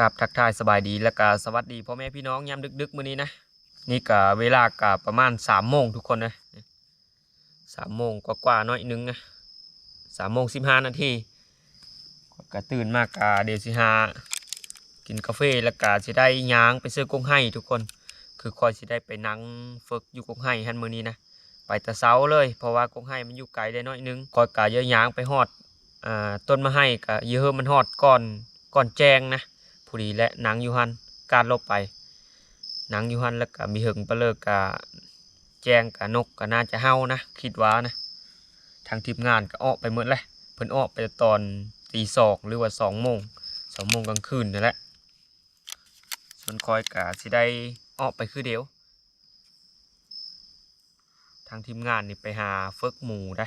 กับทักทายสบายดีและก็สวัสดีพ่อแม่พี่น้องยามดึกๆมื้อนี้นะนี่ก็เวลาก็ประมาณสามโมงทุกคนนะสามโมงกว่าๆหน้อยนึงนะสามโมงสิบห้านาทีก็ตื่นมากกะเดี๋ยวสิหากินกาแฟแล้วก็สิได้ย่างไปซื้อกงให้ทุกคน คือคอยสิได้ไปนั่งฝึกอยู่กงให้ฮันมือนี้นะไปแต่เช้าเลยเพราะว่ากงให้มันอยู่ไกลได้น้อยนึงคอยกะเยอะย่างไปฮอดอ่าต้นมะให้กะเยอะมันฮอดก่อนก่อนแจงนะ ผู้ดีและนังยูฮันการลบไปนังยูฮันแล้วก็มีหึงปลาเลิกกะแจงกะนกก็น่าจะเฮานะคิดว่านะทางทีมงานก็ออกไปหมดเลยเพิ่นออกไปตอนตีสองหรือว่าสองโมงสองโมงกลางคืนนั่นแหละส่วนคอยกะสิได้ออกไปคือเดียว ทางทีมงานนี่ไปหาเฟิกหมูได้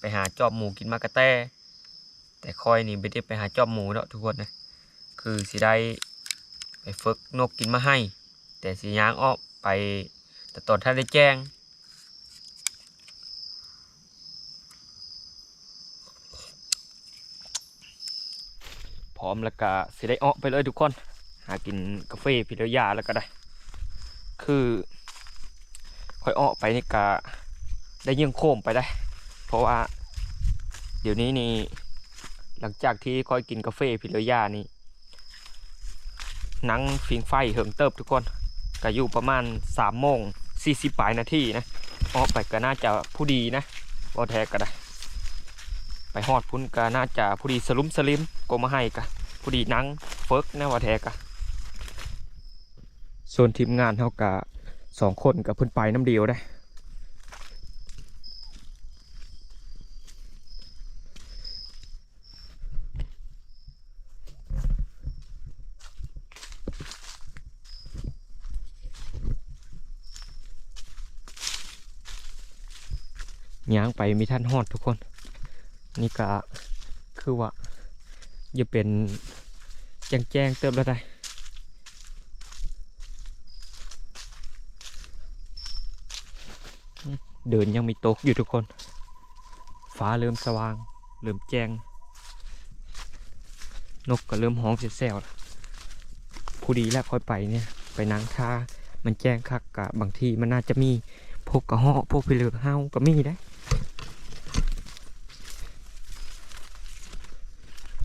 ไปหาจอบหมูกินมากระแตแต่คอยนี่ไม่ได้ไปหาจอบหมูเนาะทุกคนนะ คือสิได้ไปฝึกนกกินมาให้ แต่สิย่างออกไปแต่ตอนท่านได้แจ้ง พร้อมแล้วก็สิได้ออกไปเลยทุกคน หากินกาแฟพิรยาแล้วก็ได้ คือค่อยออกไปนี่กะได้ยิ่งโคมไปได้ เพราะว่า เดี๋ยวนี้นี่หลังจากที่ค่อยกินกาแฟพิรยานี่ นังฟิงไฟเหิงเติบทุกคนก็อยู่ประมาณสามโมงสี่สิบปลายนาทีนะออกไปก็น่าจะผู้ดีนะวอแทกก็ได้ ไปฮอดพุ่นก็น่าจะผู้ดีสลุมสลิมก็มาให้กะผู้ดีนังเฟิกนะวอแทกะส่วนทีมงานเท่ากะสองคนกับเพิ่นไปน้ำเดียวได้ ย่างไปมีท่านฮอดทุกคน นี่ก็คือว่าอย่าเป็นแจ้งแจ้งเติมแล้วได้เดินยังมีตกอยู่ทุกคน ฟ้าเริ่มสว่าง เริ่มแจ้ง นกก็เริ่มห้องเสียแซวๆแล้วผู้ดีแล้วค่อยไปเนี่ย ไปนางท่ามันแจ้งคักกะบางทีมันน่าจะมีพวกกระหอกพวกพิเลือเฮาก็มีได้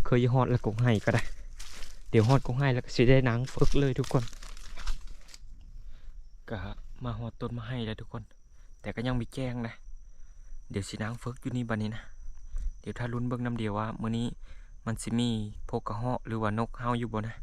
เคยฮอดแล้วกงให้ก็ได้ เดี๋ยวฮอดกงให้แล้วก็สิได้นางฝึกเลยทุกคนก็มาฮอดต้นมาให้แล้วทุกคน แต่ก็ยังมีแจ้งนะ เดี๋ยวสินางฝึกอยู่นี่บัดนี้นะ เดี๋ยวถ้าลุ้นเบิ้งน้ำเดียวว่ามื้อนี้มันสิมีพกกระเหาะหรือว่านกเฮาอยู่บ่นะ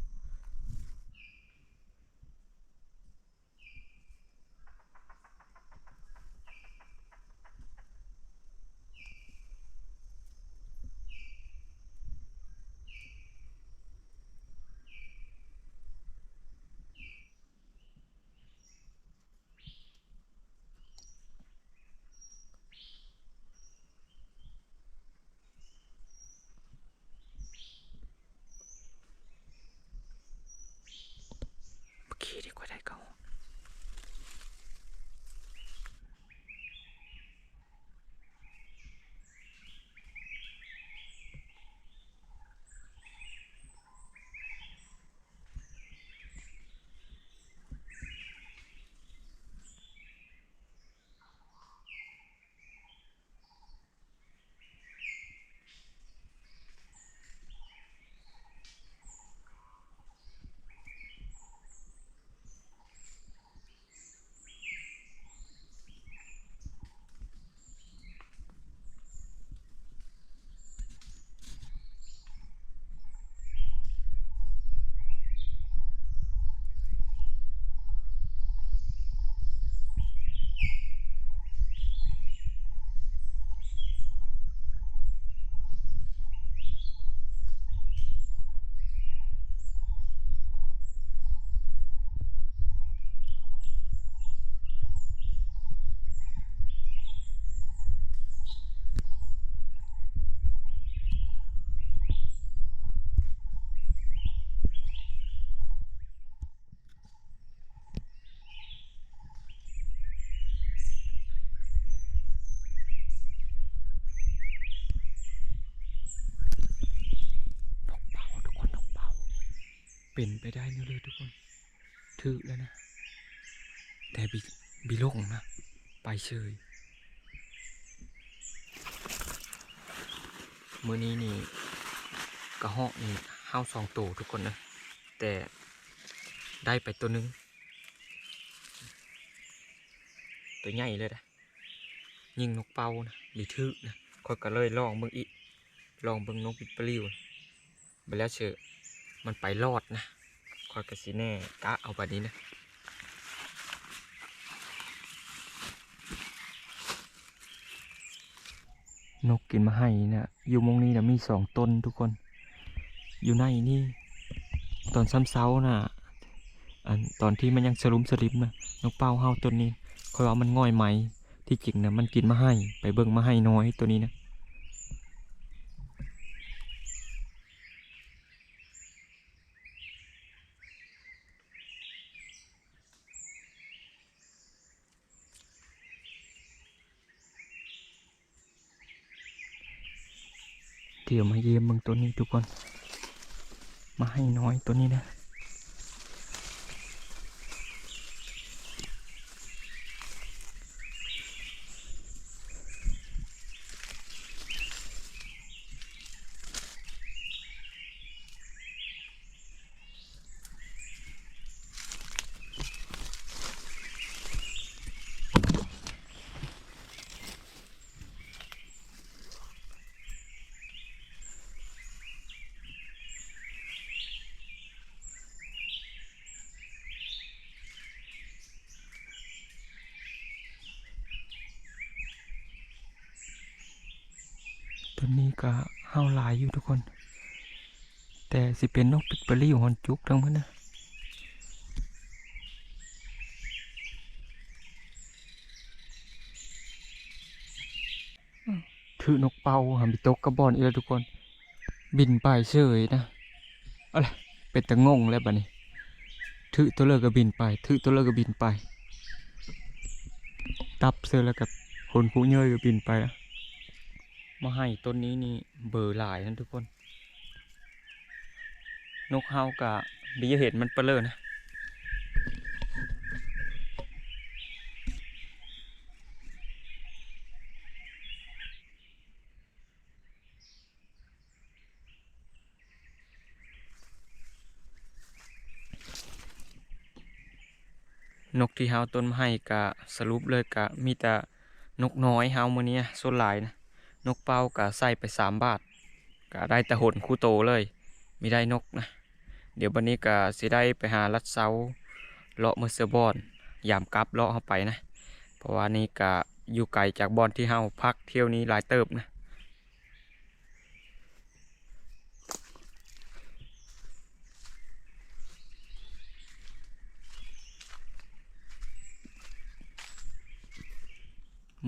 เป็นไปได้นะเลยทุกคน ถือแล้วนะ แต่บิบิลงนะ ไปเฉยมือนี้นี่กระหอกนี่ห้าวสองตัวทุกคนนะ แต่ได้ไปตัวนึง ตัวใหญ่เลยนะยิงนกเป้านะหรือทึนะคอยก็เลยลองเบิ่งอีลองเบิ่งนกปิดปลิวไปแล้วเชอ มันไปรอดนะคอยก็สิแน่กะเอาแบบนี้นะนกกินมาให้นะอยู่มงนี้นะมีสองต้นทุกคน อยู่ในนี่ ตอนซ้ำเช้าน่ะอันตอนที่มันยังสลุมสลิมนะนกเป้าเฮาตัวนี้คอยว่ามันง่อยไหม ที่จริงนะมันกินมาให้ ไปเบิ่งมาให้น้อยตัวนี้นะ ดี๋ยวมาเยี่ยมมึงตัวนี้ทุกคน มาให้น้อยตัวนี้นะ อยู่ทุกคน แต่สิเป็นนกปิดปลีฮอนจุกทั้งหมันนะถือนกเป่าหามิตกกระบอนอีกแล้วทุกคน บินไปเฉยนะอะไรเป็นตะงงแล้วบัดนี้ถือตัวเลิกก็บินไปถือตัวเลิกก็บินไป ตับเสือแล้วกับคนผู้เยยก็บินไปแล้ว มาให้ต้นนี้นี่เบอร์หลายนะทุกคน นกเฮากะบีเห็นมันเปลือนะนกที่เฮาต้นมาให้กะสรุปเลยกะมีแต่นกน้อยเฮามื้อนี้ส่วนหลายนะ นกเป้ากะใส่ไปสามบาทกะได้แต่หนคู่โตเลยไม่ได้นกนะ เดี๋ยววันนี้กะสิได้ไปหาลัดเซาเลาะเมอร์เซอร์บอนยามกลับเลาะเข้าไปนะ เพราะว่านี่กะอยู่ไกลจากบอนที่เฮาพักเที่ยวนี้หลายเติบนะ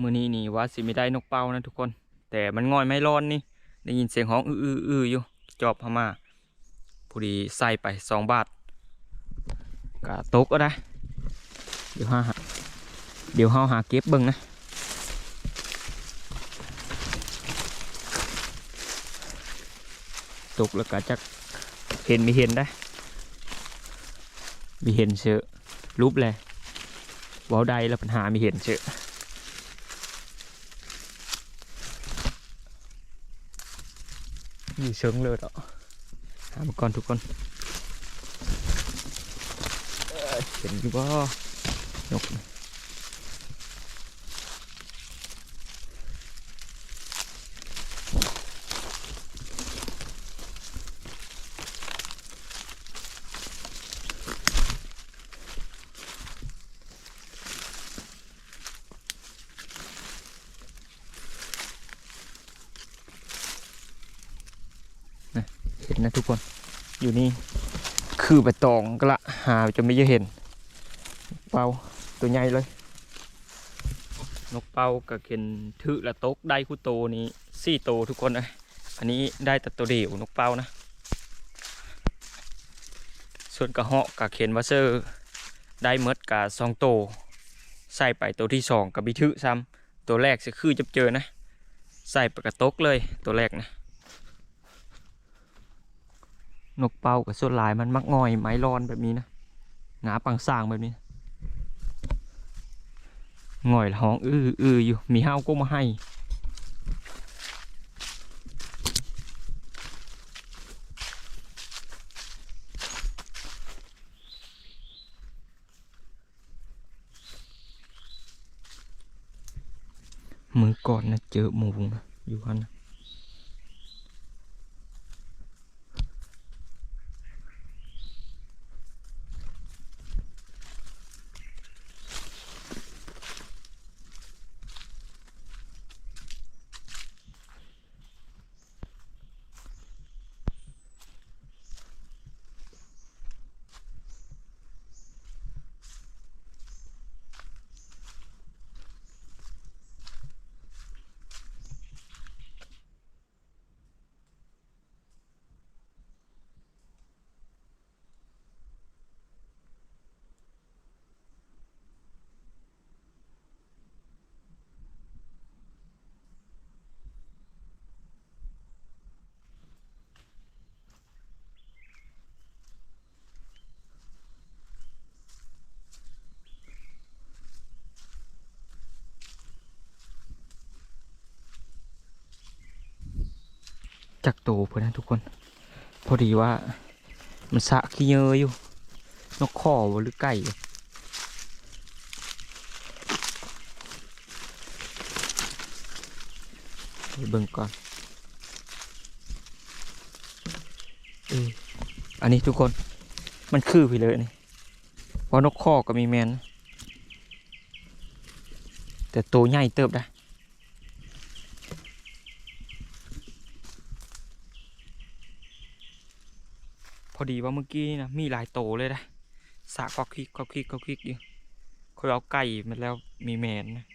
มือนี้นี่ว่าสิไม่ได้นกเป้านะทุกคน แต่มันง่อยไม่ร้อนนี่ได้ยินเสียงห้องอื้ออื้ออืออยู่จอบพม่าพอดีใส่ไปสองบาทกะตกก็ได้ เดี๋ยวห้าเดี๋ยวเฮาหาเก็บเบิ่งนะตกแล้วก็จักเห็นไม่เห็นได้มีเห็นเชอะรูปเลยเว้าใดแล้วปัญหามีเห็นเชอะ อยู่เชิงเลยอะหามาก่อนทุกคนเห็นอยู่บ่นก นี่เห็นนะทุกคน อยู่นี่คือใบตองก็ละหาจะไม่เยอะเห็น เป่าตัวใหญ่เลย นกเป่ากับเข็นถือละตกได้คู่โตนี้สี่โตทุกคนนะอันนี้ได้แต่ตัวเดียวนกเป่านะ ส่วนกระเหาะกับเข็นวัเซอร์ได้เมดกับสองโต ใส่ไปตัวที่สองกับบิทึซ้ำตัวแรกจะคือจะเจอนะ ใส่ปกระตกเลยตัวแรกนะ นกเป่ากับส่วนลายมันมักง่อยไม้รอนแบบนี้นะหงาปังสร้างแบบนี้ง่อยห้องอื้ออื้ออยู่มีห้าวก็มาให้มือก่อนนะเจอหมูนะอยู่ฮันนะ จักโตเพื่อนทุกคน พอดีว่า มันสะขี้เยอะอยู่ นกข้อหรือไก่เบิ่งก่อนอันนี้ทุกคน มันคือไปเลยนี่เพราะนกข้อก็มีแมน แต่ตัวใหญ่เติบได้ พอดีว่าเมื่อกี้นะมีหลายโตเลยนะสากก็คลิกก็คลิกก็คลิกอยู่คอยเอาไก่มาแล้วมีแมนนะ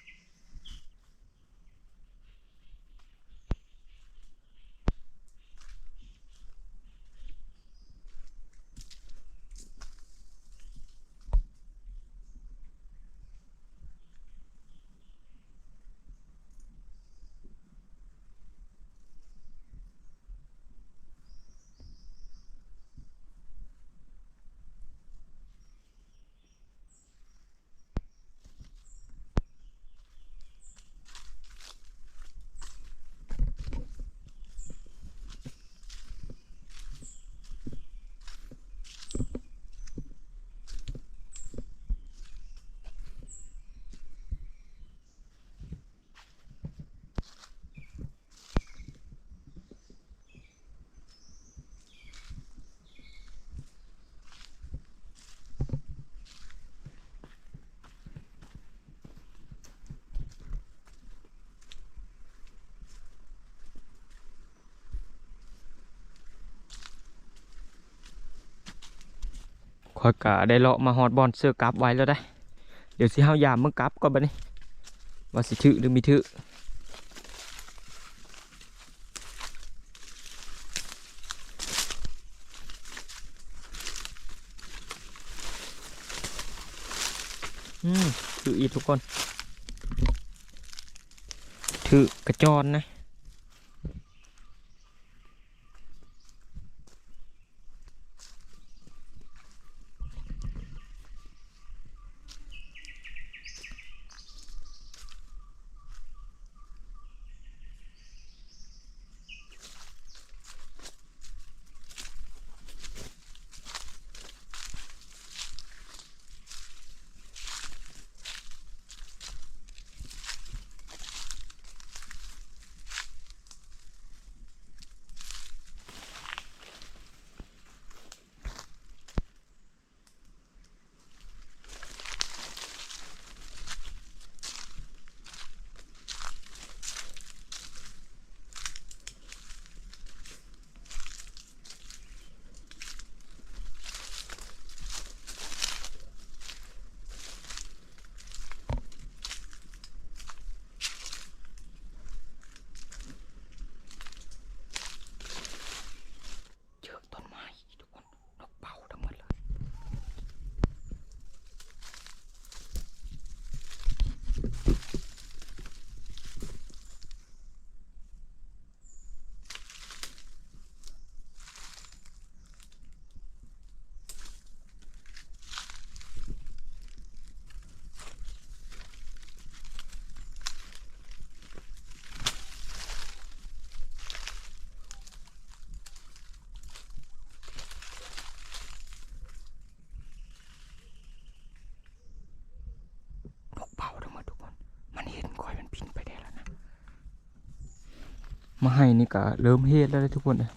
คอยกะได้เลาะมาฮอดบอลเสื้อกลับไว้แล้วได้ เดี๋ยวสิเฮายามมึงกลับก่อนบัดนี้ว่าสิถือหรือมีถืออืมถืออีกทุกคน ถือกระจรนะ มาให้นี่ก็เริ่มเฮ็ดแล้วทุกคนเลย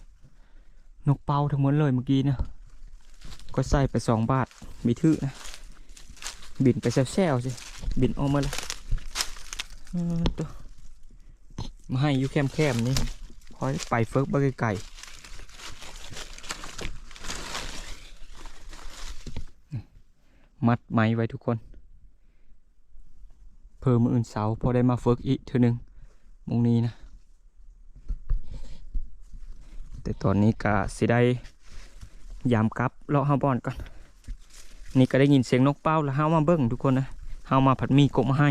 นกเป่าทั้งหมดเลยเมื่อกี้นี่ยก็ใส่ไปสองบาทมีถือนะบินไปแซวๆสิบินออกมาแล้วตัวมาให้อยู่แคมๆนี่คอยไปเฟิร์กบไกลๆมัดไม้ไว้ทุกคน เพิ่มออื่นเสาพอได้มาเฟิร์กอีกเท่านึงมงนี้นะ แต่ตอนนี้ก็สิได้ยามกลับเลาะห้าบอนก่อน นี่ก็ได้ยินเสียงนกเป้าแล้วเฮามาเบิ้งทุกคนนะเฮามาผัดหมีกบมาให้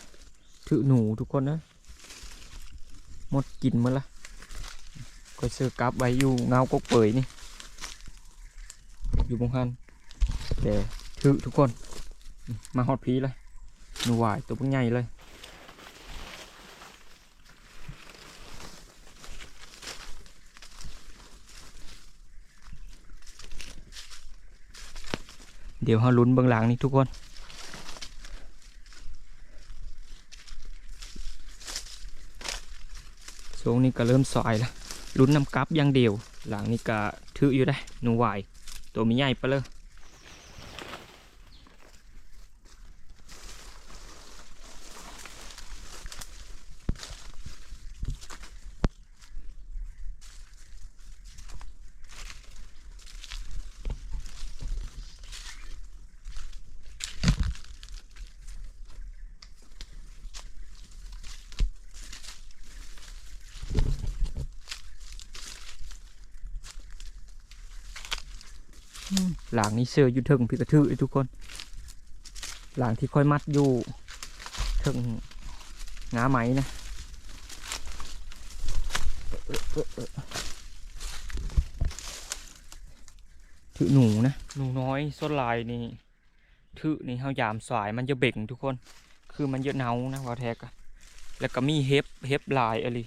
คือหนูทุกคนนะหมดกินหมาละก็เสือกลับไว้อยู่เงากกเปยนี่ อยู่บงฮันแต่ถือทุกคน มาฮอดพีเลยหนูหวายตัวเป็นใหญ่เลยเดี๋ยวเราลุ้นเบื้องหลังนี่ทุกคน วงนี้ก็เริ่มซอยแล้วลุ้นน้ำกับอย่างเดียว หลังนี้ก็ถืออยู่ได้หนูหวายตัวมีใหญ่ไปเลย หลังนี้เสืออยู่เทิงพี่กระทือทุกคน หลังที่ค่อยมัดอยู่เทิงงาไหมนะถือหนูนะหนูน้อยส้นลายนี่ถือนี่เฮายามสายมันจะเบ่งทุกคน คือมันเยอะเนานะวาแทกแล้วก็มีเฮฟเฮฟลายอะไร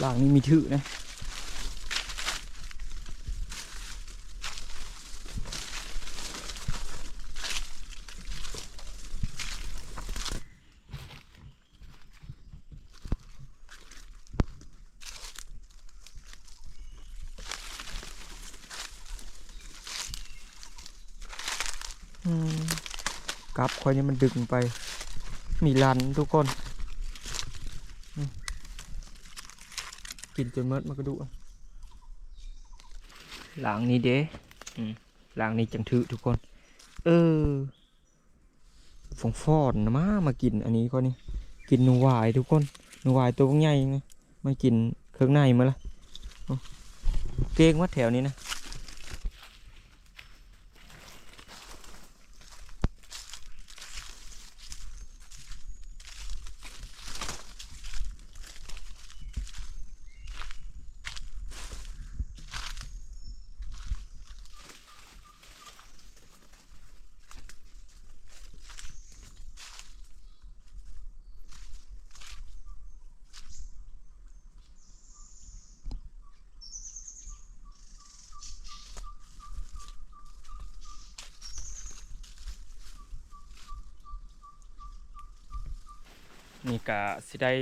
หลังนี้มีถือนะอืมกลับคอยนี่มันดึงไป มีลันทุกคน กินจนเมดมันก็ดูหลังนี้เด้หลังนี้จังถือทุกคน เออฟองฟอดนะมามากินอันนี้ก็นี่กินนูวายทุกคนนูวายตัวพวกใหญ่ไงมากินเครื่องในมาละเก่งวัดแถวนี้นะ นี่ กะสิได้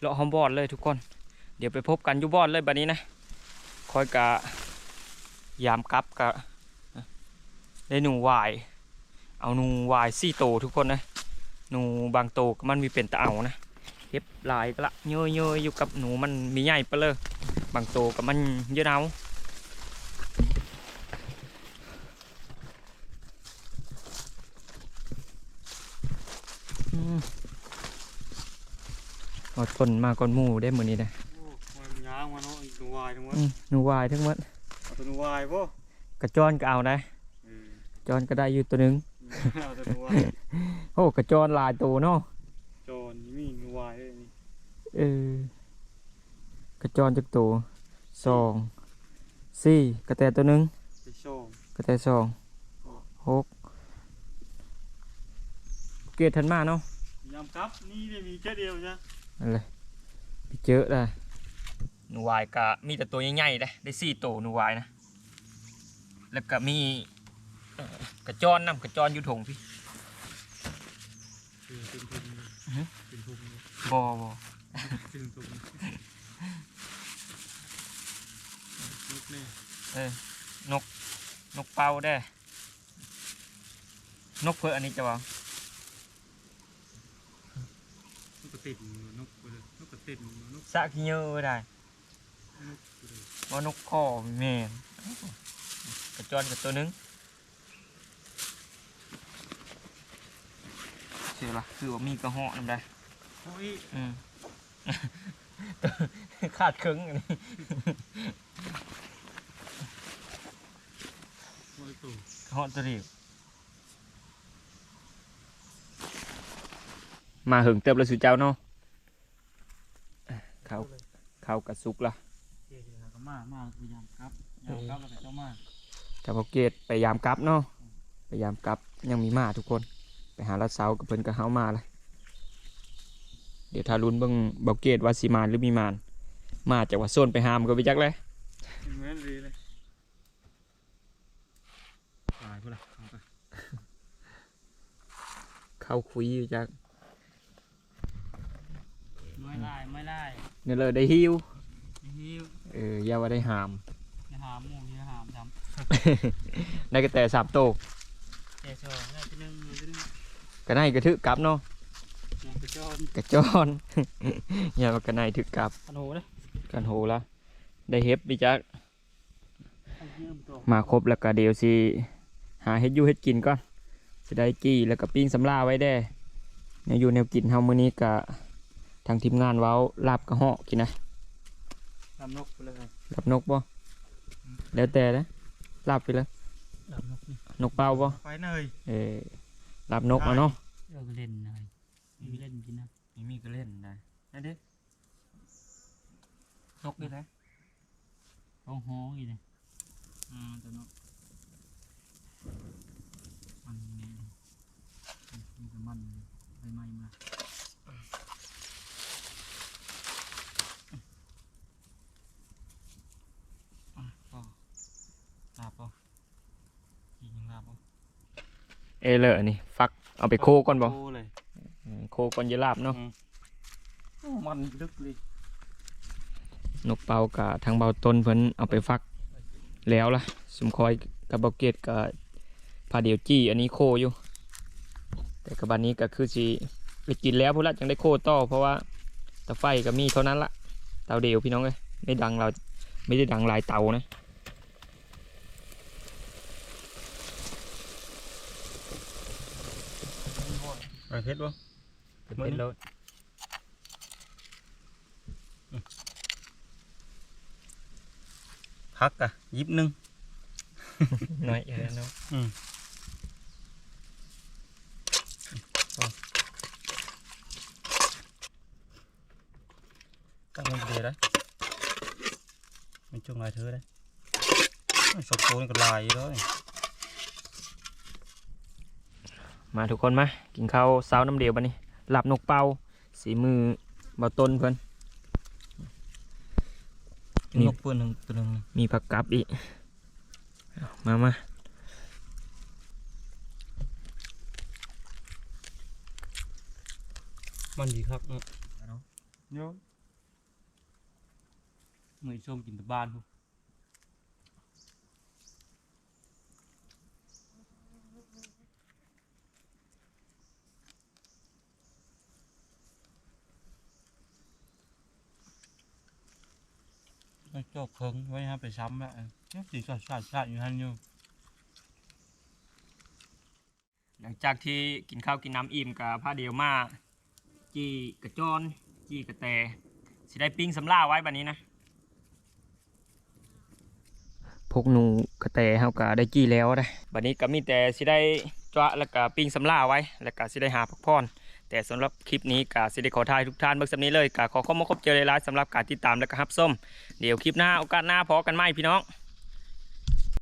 เลาะหอมบอดเลยทุกคน เดี๋ยวไปพบกันอยู่บอดเลยบัดนี้นะคอยกะยามกับกะได้หนูวาย เอาหนูวายสี่โตทุกคนนะหนูบางโตก็มันมีเป็นตะเอานะเฮ็บลายก็ละเยอะเยอยู่กับหนูมันมีใหญ่ไปเลยบางโตก็มันเยอะเอา อดทนมาก่อนหมู่ได้มือนี้นะโอ้ยมันยางมาเนาะอีกหนูวายทั้งหมดอืมหนูวายทั้งหมดเอาตัวหนูวายป่ะกระจรก็เอาได้เออจรก็ได้อยู่ตัวหนึงเอาตัวหนูวายโอ้กระจรหลายตัวเนาะโจรนี่มีหนูวายด้วยนี่เออกระจรจักตัวสองสี่กระแตตัวหนึง ไปโชว์กระแตสองหกเกตทันมาเนาะยำครับนี่เนี่ยมีแค่เดียวจ้ะ อะไรไปเจอได้หนูวายกะมีแต่ตัวใหญ่ๆเลยได้สี่ตัวหนูวายนะ แล้วก็มีเอ่อกระจรนำกระจรอยู่ถงพี่เออเป็นทุนอือฮึเป็นทุนบอบอเป็นทุนลูกนี่เออนกนกเป่าได้ นกเพื่ออันนี้จะว่านกกระติดนกไป เลยนกกระติดนกสะขี้เยอะได้นกไปเลยว่านกข้อแม่นกระจรกับตัวหนึงเชื่อละคือว่ามีกระเหาะนำได้โอ้ยอืมขาดครึ่งอันนี้โอ้ยตู่กระเหาะตัวเดียวมาหึงเติบแล้วสุเจ้าเนาะเขาเขา กระซุกละเดี๋ยวๆก็มามาพยายามครับยำครับแล้วก็เจ้ามากับโอเกตไปยามกลับเนาะไปยามกลับยังมีมาทุกคน ไปหาลัดเสากับเพิ่นกับเฮามาเลยเดี๋ยวถ้าลุ้นเบิ่งเบาเกตว่าสิมานหรือมีมาน มาจากว่าโซนไปหามก็ไปจักเลยเหมือนดีเลยตายพุ่นละเอาไปเข้าคุยอยู่จักไม่ไล่ไม่ไล่เนี่ยเลยได้ฮิวฮิว เอออย่าว่าได้หาม อย่าหามหมูอย่าหามทได้กระแต่สามโตวำเจ๊โชว์ได้ที่หนึ่งที่หนึ่งกระไนกระทึกกลับเนาะยำกระจอนกระจอนอย่าว่ากระไนทึกกลับขนมเลยกันโหละได้เฮ็บไปจักเอาเยี่ยมตัวมาครบแล้วก็เดี๋ยวสิหาเฮ็ดอยู่เฮ็ดกินก่อนสิได้กี้แล้วก็ปิ้งสำลาไว้ได้แนวอยู่แนวกินเฮามื้อนี้ก็ทางทีมงานเว้าลาบกระเหาะกินนะ ลำนกไปเลยลาบนกบ่แล้วแต่นะลาบไปเลยลำนกนี่นกเป่าบ่ไฟเนยเออลาบนกเอาเนาะเออเล่นเนยมีเล่นกินนะมีมีก็เล่นได้นั่นดินกนี่นะห้องห้องอีกเลยอ่าตัวนกมันนี่มีแต่มันใบไม้มาอะพอลาบพอกินยังลาบพอ เอเลอนี่ฟักเอาไปโคก่อนบ่โคเลยอืมโคก่อนจะลาบเนาะโอ้มันลึกเลยนกเป่ากับทางเบาต้นเพิ่นเอาไปฟักแล้วล่ะสมคอยกับเบาเกตกับพาเดียวจี้อันนี้โคอยู่ แต่กับบันนี้ก็คือสิไปกินแล้วพุ่นละจังได้โคต่อเพราะว่าตะไฟก็มีเท่านั้นละเตาเดียวพี่น้องเอ้ยไม่ดังเราไม่ได้ดังหลายเตานะ ไปเพชรบ่เป็นเป็นรถพักอะยิบหนึ่งน้อยอย่างนั้นเนาะ ตั้ง มันเดียวได้ไม่จุ่มลายเธอได้สกโคนกับลายด้วยมาทุกคนมากินข้าวเช้าน้ำเดียวบันนี้หลับนกเป่าสีมือเบาต้นเพิ่นนี่นกปืนหนึ่งตัวหนึ่งมีผักกับอีกเอามามามันดีครับเนาะเนาะเนาะเหมือนชมกินแตบ้านพวก กเคิงไว้ฮะไปซ้ำแล้วเนี่ยสีชาติชาติชาติอยู่ฮันอยู่หลังจากที่กินข้าวกินน้ำอิ่มกับผ้าเดียวมาจี้กระจอนจี้กระแตสิได้ปิ้งสำลาไว้บัดนี้นะพวกหนูกระแตเฮาก็ได้จี้แล้วได้บัดนี้ก็มีแต่สิได้จ้วะแล้วก็ปิ้งสำลาไว้แล้วก็สิได้หาพักผ่อน แต่สำหรับคลิปนี้กาสิได้ขอทายทุกท่านเบิกสำนี้เลยกาขอขอบคุณขอบเจอเลยลายสำหรับการติดตามและก็รับส้มเดี๋ยวคลิปหน้าโอกาสหน้าพอกันไหมพี่น้อง